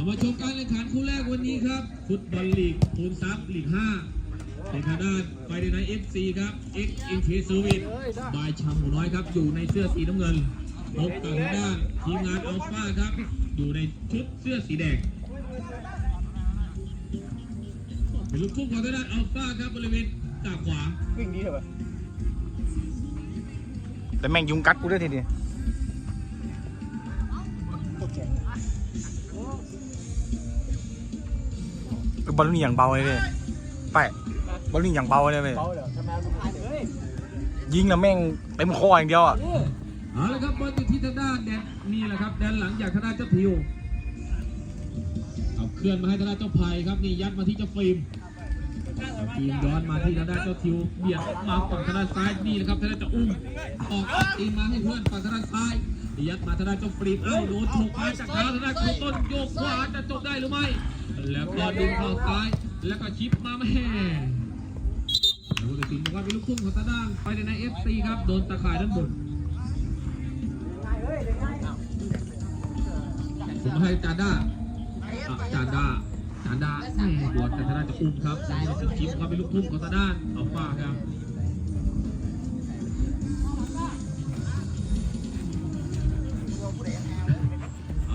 เอามาชมการแข่งขันคู่แรกวันนี้ครับ ฟุตบอลลีกคูณซับลีก5เป็นทางด้านไฟเดนไนเอฟซีครับ X i n t e r Service บายชำหมูน้อยครับ อยู่ในเสื้อสีน้ำเงินพบกับทางด้านทีมงานอัลฟาครับ อยู่ในชุดเสื้อสีแดงเป็นลูกทุ่งของทางด้านอัลฟาครับบริเวณตาขวาวิ่งดีเถอะแต่แม่งยุงกัดกูด้วยทีเดียว อบอลลูนอย่างเบาเลยเว้ยไปบอลลูนอย่างเบาเลยเว้ยเบาเลยทำไมมันพลาดเลยยิงแล้วแม่งเต็มคออย่างเดียวอะเอาละครับบอลอยู่ที่ทางด้านแดนนี่แหละครับแดนหลังจากทางด้านเจ้าทิวเอาเคลื่อนมาให้ทางด้านเจ้าไพครับนี่ยัดมาที่เจ้าฟิล์มฟิล์มย้อนมาที่ทางด้านเจ้าทิวเบียดมาฝั่งทางด้านซ้ายนี่แหละครับทางด้านเจ้าอุ้มออกตีมาให้เพื่อนฝั่งทางด้านซ้าย ยัดมาทางด้านเจ้าฟิล์มเอ้าโดนถูกไปจากเท้าทางด้านครูต้นโยกขวาจะจบได้หรือไม่ แล้วก็ดึงเข้าซ้าย แล้วก็ชิปมาแม่ผู้ตัดสินบอกว่าเป็นลูกทุ่งของทางด้านไปในเอฟซีครับ โดนตะข่ายด้านบนผมให้จานด้าจานด้าจานด้าแม่บวชแต่ทางด้านจะอุ้มครับชิปครับเป็นลูกทุ่งของทางด้านอัลฟาครับ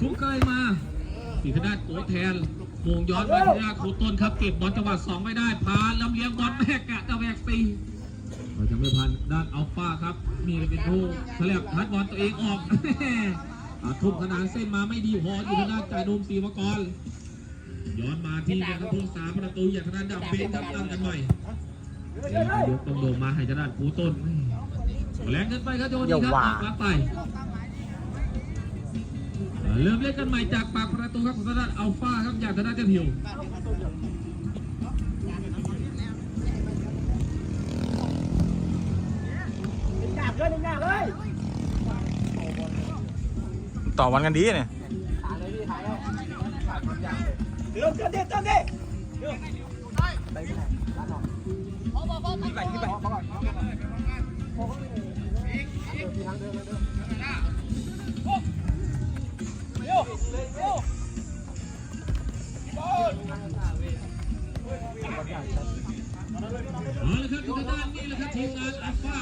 ทุกเกยมาสีทางด้านโกแทนโมงย้อนมาที่หน้าครูต้นครับเก็บบอลจังหวะสองไม่ได้พาลำเลียงบอลแม่กะจะแวกตีเราจะไม่พันด้านอัลฟาครับนี่เป็นผู้เขาเรียกพัดบอลตัวเองออกอ่าทุบขนานเส้นมาไม่ดีพออยู่ทางด้านจ่ายโดมสีมกรย้อนมาที่นะครับผู้สามประตูอย่างทางด้านดับเบนครับตั้งกันใหม่นี่ครับยกตรงโดมมาให้ทางด้านครูต้นแรงเกินไปครับโยนนี่ครับออกหลังไปอ่า เริ่มเล่นกันใหม่จากปากประตูครับของทางด้านอัลฟาครับอย่างทางด้านเจ้าหิวยากเลยยากเลยต่อวันกันดีเนี่ยถ่ายเลยพี่ถ่ายแล้วเดี๋ยวเดี๋ยวเดี๋ยว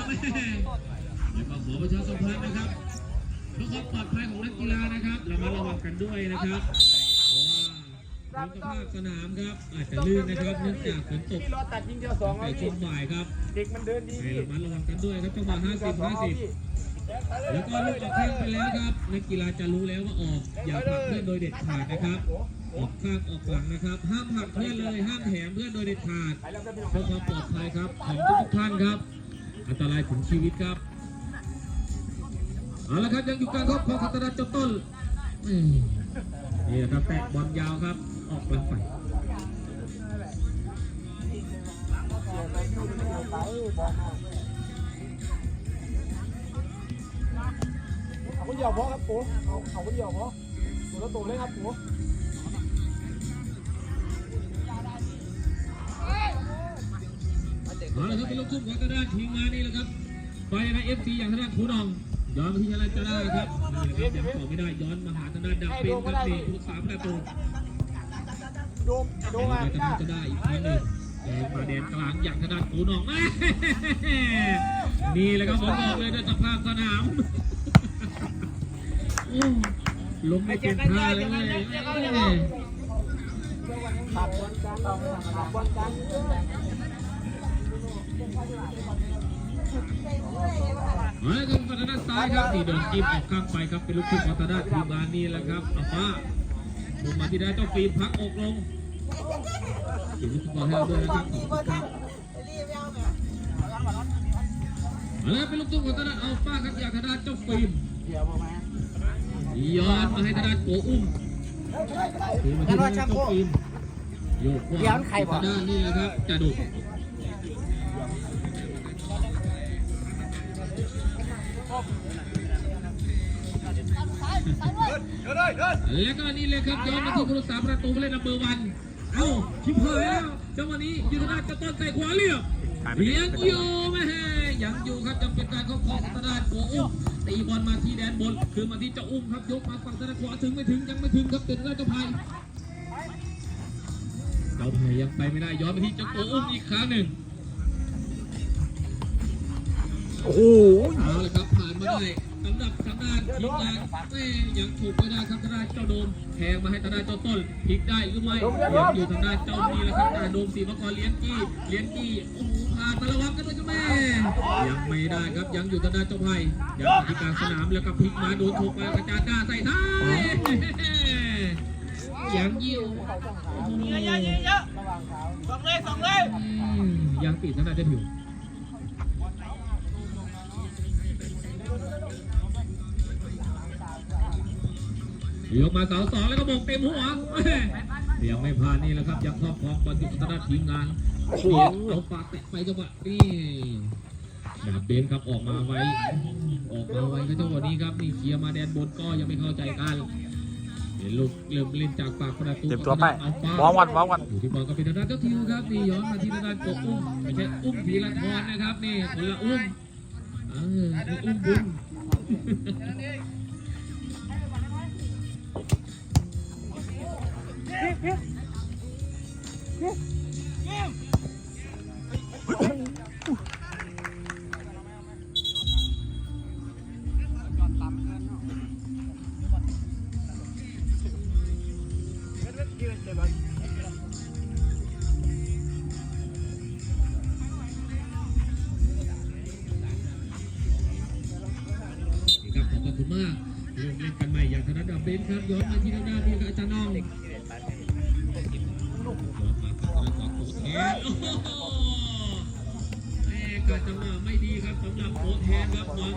อัลฟาแม่แล้วก็ขอประชาสัมพันธ์นะครับเพื่อความปลอดภัยของนักกีฬานะครับระมัดระวังกันด้วยนะครับเพราะว่าสภาพสนามครับอาจจะลื่นนะครับเนื่องจากฝนตกพี่รอตัดยิงเดียวสองในแล้วช่พี่วงบ่ายครับเด็กมันเดินดีให้ระมัดระวังกันด้วยครับจังหวะ50 50 แล้วก็ลูกออกแข้งไปแล้วครับนักกีฬาจะรู้แล้วว่าออกอย่าผลักเพื่อนโดยเด็ดขาดนะครับออกข้างออกหลังนะครับ ห้ามผลักเพื่อนเลยห้ามแถมเพื่อนโดยเด็ดขาดเพื่อความปลอดภัยครับของทุกๆท่านครับ อันตรายถึงชีวิตครับเอาละครับยังอยู่การครอบครองคัตนาจ้าต้นนี่นะครับแตะบอลยาวครับ ออกหลังไปเอาเดียวพอครับปูเอาเอาเดียวพอตัวละตัวเลยครับปู เอาละครับเป็นลูกทุ่งของทางด้านทีมงานนี่แหละครับไปในเอฟซีอย่างทางด้านคูนองย้อนมาที่ทางด้านจะได้ครับนี่แหละครับยังต่อไม่ได้ย้อนมาหาทางด้านดับเป็นครับนี่ผู้สามประตูโดมโดมไปอะทางด้จะได้อีกครั้งหนึ่งแดงมาแดนกลางอย่างทางด้านคูนองนี่แหละครับผมบอกเลยด้วยสภาพสนามโอ้ลงไม่เป็นท่าเลยเว้ยขับบอลกันขับบอลกัน เอาละครับทางด้านซ้ายครับนี่โดนจิ้มออกข้างไปครับเป็นลูกทุ่งของทางด้านทีมงานนี่แหละครับอัลฟาลงมาที่ได้านเจ้าฟิล์มพักอกลงเก็บลูกฟุตบอลให้เราด้วยนะครับขอบคุณครับเอาละเป็นลูกทุ่งของทางด้านอัลฟาครับอย่างทางด้านเจ้าฟิล์มเดี๋ยวมาไหมย้อนมาให้ทางด้านโกอุ้มถือมาที่ทางด้านเจ้าฟิล์มโยกขวาทางด้านนี่แหละครับจะดุ แล้วก็นี่เลยครับย้อนมาที่ผู้รักษาประตูผู้เล่นนัมเบอร์วันเอ้าชิบหายแล้วจังหวะนี้ยูทนาจะต้นใส่ขวาเรียบเลี้ยงอยู่แม่ยังอยู่ครับจะเป็นการเข้าของตลาดโกอุ้มตีบอลมาที่แดนบนคืนมาที่เจ้าอุ้มครับยกมาฝั่งด้านขวาถึงไม่ถึงยังไม่ถึงครับเป็นได้เจ้าไผ่เจ้าไผ่ยังไปไม่ได้ย้อนไปที่เจ้าโกอุ้มอีกครั้งหนึ่งโอ้โหเอาลยครับผ่านมาได้ สำหรับทางด้านทีมงานแม่ยังถูกไม่ได้ครับทางด้านเจ้าโดมแทงมาให้ทางด้านเจ้าต้นพลิกได้หรือไม่ยังอยู่ทางด้านเจ้านี่แหละครับแต่โดมสีมังกรเลี้ยงกี้เลี้ยงกี้โอ้โหผ่านมาระวังกันด้วยเจ้าแม่ยังไม่ได้ครับยังอยู่ทางด้านเจ้าไผ่ยังอยู่ที่กลางสนามแล้วก็พลิกมาโดนถูกมากระจานหน้าใส่ท้ายยังยิวโอ้โหเยอะเยอะเยอะสองเลยสองเลยอืมยังติดทางด้านเจ้าผิว ยกมาเสาสองแล้วก็มงเต็มหัวแม่เดี๋ยวไม่พลาดนี่แหละครับยังครอบครองบอลอยู่ทางด้านทีมงานเสียเอาฝากแตะไปจังหวะนี่ดาบเบนครับออกมาไว้ออกมาไว้ก็จังหวะนี้ครับนี่เคลียร์มาแดนบนก็ยังไม่เข้าใจกันเห็นลูกเริ่มเล่นจากปากประตูเตรียมตัวไปเอาฟ้าวอร์มวันวอร์มวันอยู่ที่บอลก็เป็นทางด้านเจ้าทิวครับนี่ย้อนมาที่ทางด้านกบอุ้มไม่ใช่อุ้มพีละทรนะครับนี่คนละอุ้มเออนี่อุ้มบุญ ขอบคุณมากเริ่มเล่นกันใหม่อย่างธนดาเบนครับย้อนมาที่ด้านนี้กับอาจารย์น้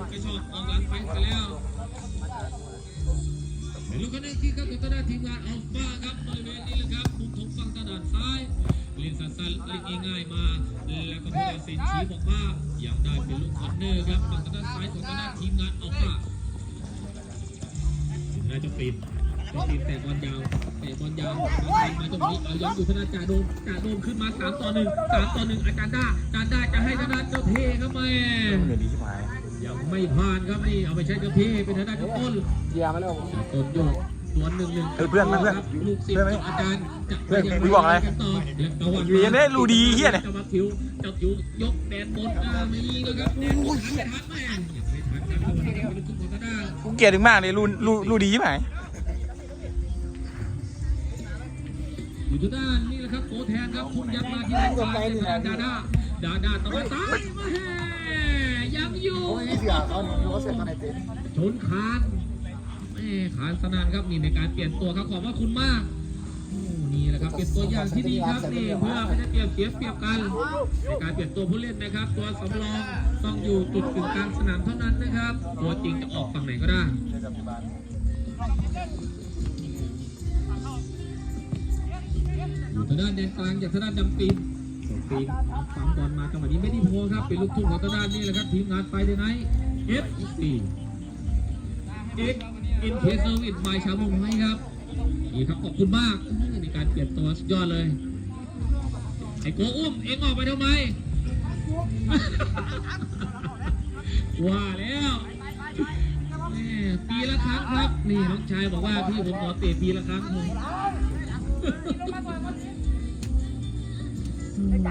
นครับน้อก็ชอบออกหลังไปซะแล้วเป็นลูกคะแนนที่ครับกับทางด้าทีมงานอัลฟาครับบริเวณนี้แหละครับมุมของฝั่งทาด้านซ้ายเล่นสั้นๆเล่นง่ายๆมาแล้วก็ผู้ตัดสินชี้บอกว่าอยากได้เป็นลูกคอร์เนอร์ครับฝั่งทาด้านซ้ายของทาดานทีมงานอัลฟานาจะปิดจะปิดแต่บอลยาวแต่บอลยาวมาตรงนี้เอาย้อนอยู่ธนาจ่าโดมจ่าโดมขึ้นมาสามต่อหนึ่งสามต่อหนึ่งอาจารย์ด้าอาจารย์ด้าจะให้ธนาเจ้าเทครับแม่ ยดีใช่ไหมยังไม่ผ่านครับนี่เอาไปใช้เจ้าเทเป็นธนาเจ้าต้นเยียมาแล้วต้นโยกสวนหนึ่งหนึ่งเฮ้ยเพื่อนเพื่อนเพื่อนลูกศิษย์ของอาจารย์จะเพื่อนพี่บอกอะไรกันต่อและตะวันอยู่อย่างนี้รู้ดีเหี้ยเนี่ยจะมาคิวเจ้าคิวยกแดนบนอ่าไม่มีนะครับแดนบนไม่ทันแม่ยังไม่ทันครับตะวันเป็นทุกคนก็ได้กูเกลียดถึงมากเลยรู้รู้รู้ดีใช่ไหมอยู่ทางด้านนี่แหละครับโกแทนครับพุ่งยัดมาที่ด้านซ้ายเป็นทางด้านดาดาดาดาตะวันซ้ายมาแห่ ยังอยู่เสียเขาเขาเสร็จตอนไหนเต็มชนคานแม่ขานสนานครับนี่ในการเปลี่ยนตัวครับขอบพระคุณมากโอ้นี่แหละครับเป็นตัวอย่างที่ดีครับนี่เพื่อไม่ได้เปรียบเสียเปรียบกันในการเปลี่ยนตัวผู้เล่นนะครับ ตัวสำรองต้องอยู่จุดกึ่งกลางสนามเท่านั้นนะครับ ตัวจริงจะออกฝั่งไหนก็ได้อยู่ทางด้านแดนกลางจากทางด้านดำปีนส่ง ปีนปั๊มบอลมาจังหวะนี้ไม่ได้โพครับ เป็นลูกทุ่งของทางด้านนี้แหละครับ ทีมงานไปเดนไนเอฟซีเอ็กอินเคสเซอร์วิสบายชาวมงให้ครับนี่ครับขอบคุณมากในการเปลี่ยนตัวสุดยอดเลย ไอ้โกอุ้มเอ็งออกไปทำไม ว่าแล้วปีละครั้งครับ นี่น้องชายบอกว่าพี่ผมขอเตะปีละครั้งเถอะ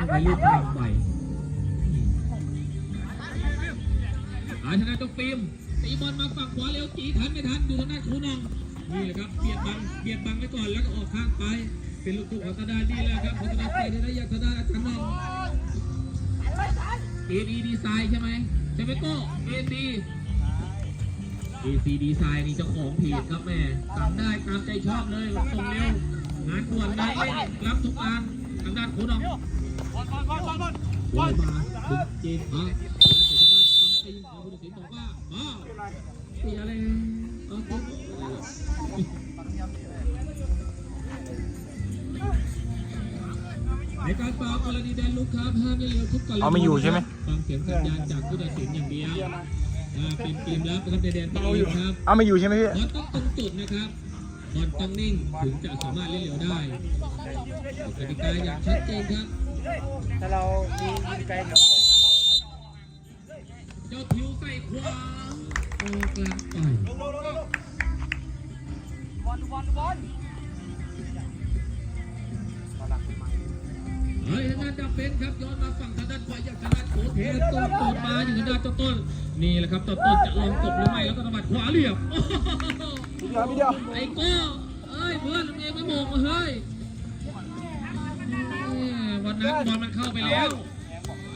ไปรูปทางไปอาชนะเจ้าฟิล์มตีบอลมาฝั่งขวาเร็วจีทันไม่ทันดูทางด้านคูนองนี่แหละครับเบียดบังเบียดบังไว้ก่อนแล้วก็ออกข้างไป เป็นลูกทุ่งของตาดานนี่แหละครับของตาดานไปได้อยากตาดานอาจารย์นองเอดีดีไซน์ใช่ไหมใช่ไหมโก้เอดีเอซีดีไซน์นี่เจ้าของเพจครับแม่สั่งได้ตามใจชอบเลยส่งเร็วงานด่วนได้เล่นรับทุกอันทางด้านคูนอง วอยมาดึงเจนมาแล้วจากนั้นฟังตีของผู้ตัดสินบอกว่าอ้าวเสียอะไรเอาปุ๊บในการฟาวกรณีแดนลูกครับห้ามไม่เร็วทุกกรณีเอาไม่อยู่ใช่ไหม ฟังเสียงสัญญาณจากผู้ตัดสินอย่างเดียวอ่าเป็นเกมรับนะครับในแดนตัวเองครับ เอาไม่อยู่ใช่ไหมพี่ บอลต้องตรงจุดนะครับบอลต้องนิ่งถึงจะสามารถเล่นเร็วได้กติกาอย่างชัดเจนครับ ถ้าเรามียิงไกลเดี๋ยวเจ้าทิวใส่ขวาโอ้กลางไปบอลบอลบอลเฮ้ยทางด้านดับเป็นครับย้อนมาฝั่งทางด้านขวาอย่างทางด้านโอเทนต้นต้นมาอยู่ทางด้านต้นต้นนี่แหละครับต้นต้นจะลองกบหรือไม่แล้วก็ตบัดขวาเหลี่ยมไอ้โก้เอ้ยเพื่อนเองไม่โมงเฮ้ย นั้นบอลมันเข้าไปแล้ว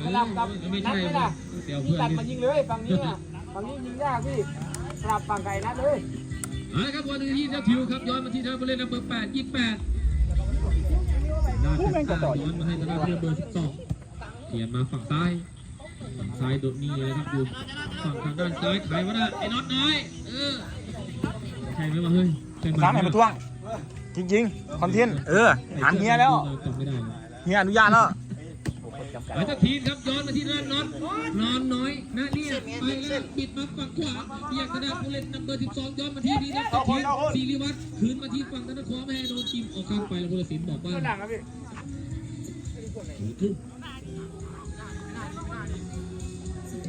สลับกับไม่นัดใช่ไหมล่ะเดี๋ยวพี่เพื่อตัดนมายิงเลยฝั่งนี้อะฝั่งนี้ยิงยากพี่สลับฝั่งไก่นัดเลยเอาละครับวันนี้เจ้าทิวครับย้อนมาที่ทางผู้เล่นเบอร์แปดยี่แปดหน้าแข้ายย้อนมาให้ทางด้านเรือเบอร์สิบสองเขียนมาฝั่งซ้ายฝั่งซ้ายโดดนี่เลยครับอยู่ฝั่งทางด้านซ้ายไขวะนะไอ้น็อตน้อยเออใช่ไหมวะเฮ้ยใช่ไหมน้ำไหนมาท่วงจริงๆคอนเทนต์เออหันเฮียแล้วจำไม่ได้เลย เฮียอนุญาตแล้วหลังจากทีมครับย้อนมาที่ด้านน็อตนอนน้อยนะเนี่ยไปแล้วปิดมาฝั่งขวาอยากจะได้ผู้เล่นนัมเบอร์12ย้อนมาที่นี่นะทีมศิริวัตรคืนมาที่ฝั่งธนาคารไม่ให้โดนทีมออกข้างไปแล้วผู้ตัดสินบอกว่าหลังครับพี่ทุ่ม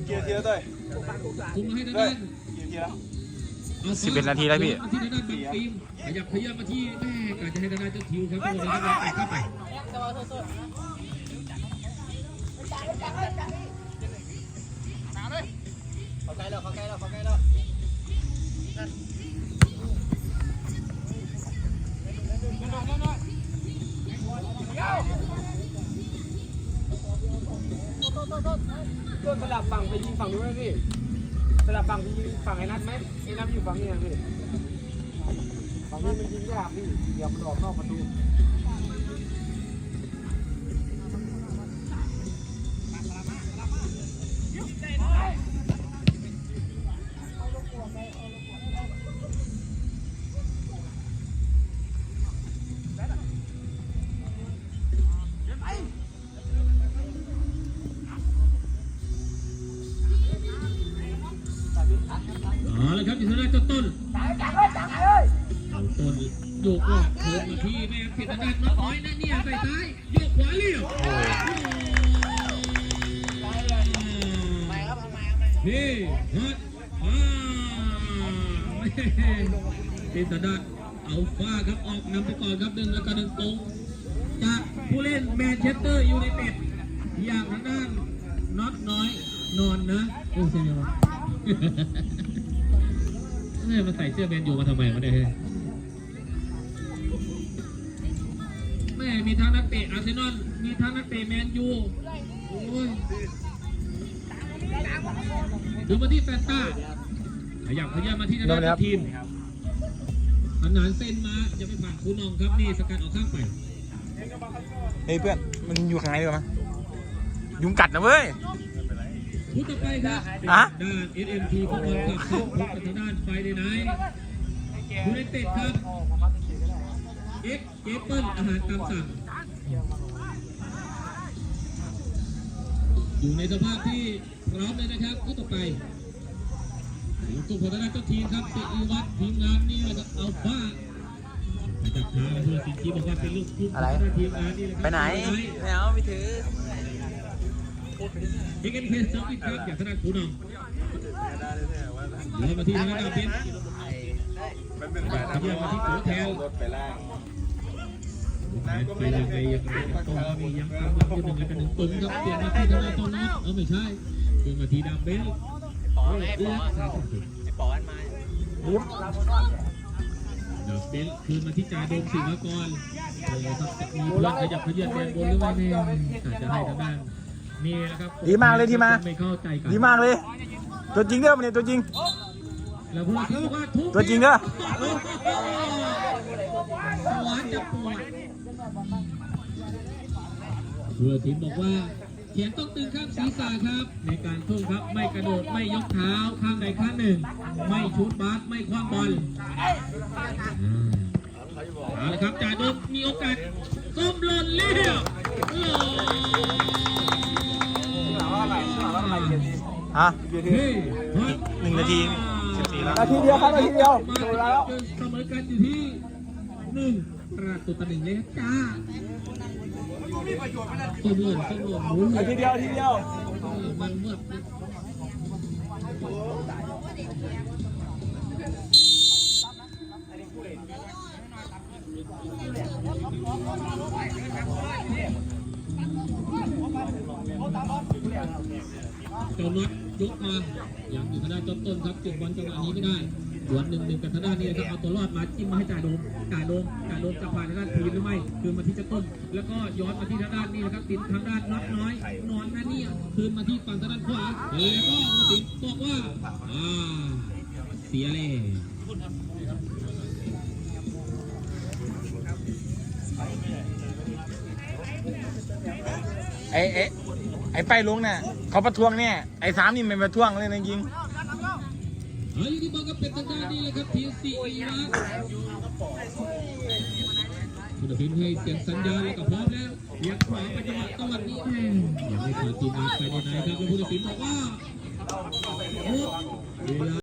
เกียร์เกียร์ด้วยทุ่มมาให้ทางด้านเกียร์เกียร์สิบเอ็ดนาทีแล้วพี่มาที่ทางด้านบังฟิล์มขยับขยับมาที่แม่กาจะให้ทางด้านเจ้าทิวครับผู้เล่นนะ ครับไปเข้าไปเขาใกล้แล้วเขาใกล้แล้วเขาใกล้แล้วก็สลับฝั่งไปยิงฝั่งนู้นไหมพี่สลับฝั่งไปยิงฝั่งไอ้นัทไหมไอ้นัทอยู่ฝั่งนี้นะพี่ฝั่งนี้มันยิงยากพี่เดี๋ยวมันออกนอกประตู เป็นทางด้านเอาฟ้าครับออกนำไปก่อนครับหนึ่งแล้วก็หนึ่งตรงจากผู้เล่นแมนเชสเตอร์ยูไนเต็ดอย่างทางด้านน็อตน้อยนอนนะโอ้ใช่ไหมวะเฮ้ยมาใส่เสื้อแมนยูมาทำไมวะเนี่ยเฮ้ยแม่มีทั้งนักเตะอาร์เซนอลมีทั้งนักเตะแมนยูโอ้ยดูมาที่แฟนต้า ขยับขยับมาที่ทางด้านทีมขนานเส้นมาจะไปผ่านคูนองครับนี่สกัดออกข้างไปเฮ้ยเพื่อนมันอยู่ข้างในดีกว่ามั้ยยุงกัดนะเว้ยชุดต่อไปครับอะด้าน SMT ฟุตบอลคลับครับพบกับทางด้านไฟเดย์ไนท์ยูไนเต็ดครับเอ็กเจเปิลอาหารตามสั่งอยู่ในสภาพที่พร้อมเลยนะครับคู่ต่อไป ลูกตุ้มของทางด้านเจ้าทีมครับเสียอีวัตทีมงานนี่แหละครับอัลฟามาจับทางเพื่อสินทีบอกว่าเป็นลูกตุ้มของทางด้านทีมงานนี่แหละครับไปไหนไม่เอาไม่ถือเอ็กเอ็นเพสเซอร์วิสครับจากทางด้านคูนองเดี๋ยวมาที่ทางด้านดาวเบนขยับมาที่โถแถวไปยังไงยังไงตรงมียังตามหลังอยู่หนึ่งแล้วกันหนึ่งตุนครับเปลี่ยนมาที่ทางด้านโจนัสเออไม่ใช่เปลี่ยนมาที่ดามเบล เอื้อสามสิบยิ้มดามเบลคืนมาที่จ่าโดมสิงห์กรโอ้ครับจะมีพื่อนขยับขยื่นแดนบนหรือไม่แน่อาจจะให้ทางด้านนี่นะครับดีมากเลยที่มา ไม่เข้าใจกันดีมากเลย ตัวจริงเด้อมันเนี่ยตัวจริงแล้วผู้ที่ว่าทุกตัวจริงเด้อสวรรค์จะปวดเพื่อทีมบอกว่า เขียนต้องตึงข้างศีรษะครับ ในการทุ่มครับ ไม่กระโดดไม่ยกเท้าข้างใดข้างหนึ่ง ไม่ชุดบาสไม่คว้างบอลอืมเอาละครับจ่าดมมีโอกาสส้มหล่นเรียบโอ้ฮะเฮ้ยฮัทหนึ่งนาทีสิบสี่แล้วนาทีเดียวครับนาทีเดียวมาโดนแล้วเสมอกันอยู่ที่หนึ่งประตูต่อหนึ่งเลยครับจ้า ส้มหล่นส้มหล่นหมุนนาทีเดียวทีเดียวมันเมื่อเจ้าน็อตยกมาอย่างอยู่ทางด้านเจ้าต้นครับเก็บบอลจังหวะนี้ไม่ได้ สวนหนึ่งหนึ่งกับทางด้านนี้นะครับเอาตัวรอดมาจิ้มมาให้จ่าโดมจ่าโดมจ่าโดมจะผ่านทางด้านทีมหรือไม่คืนมาที่เจ้าต้น แล้วก็ย้อนมาที่ทางด้านนี้นะครับติดทางด้านน็อตน้อยนอนนะเนี่คืนมาที่ฝั่งทางด้านขวาแล้วก็ผู้สินบอกว่าอ่าเสียเลยไอ้ไอ้ไอ้ไปลุงเนี่ยเขาประท้วงเนี่ยไอ้สามนี่ไม่ประท้วงเลยนะยิง เฮ้ยที่บอลกับเป็ดทางด้านนี้เลยครับทีมสี่นะคุณพินให้เสียงสัญญาณแล้วก็พร้อมแล้วเลี้ยงขวาไปจังหวะตะวันนี้ยังไม่ผ่านทีมงานไปในไหนครับแล้วผู้ตัดสินบอกว่าหมดเวลา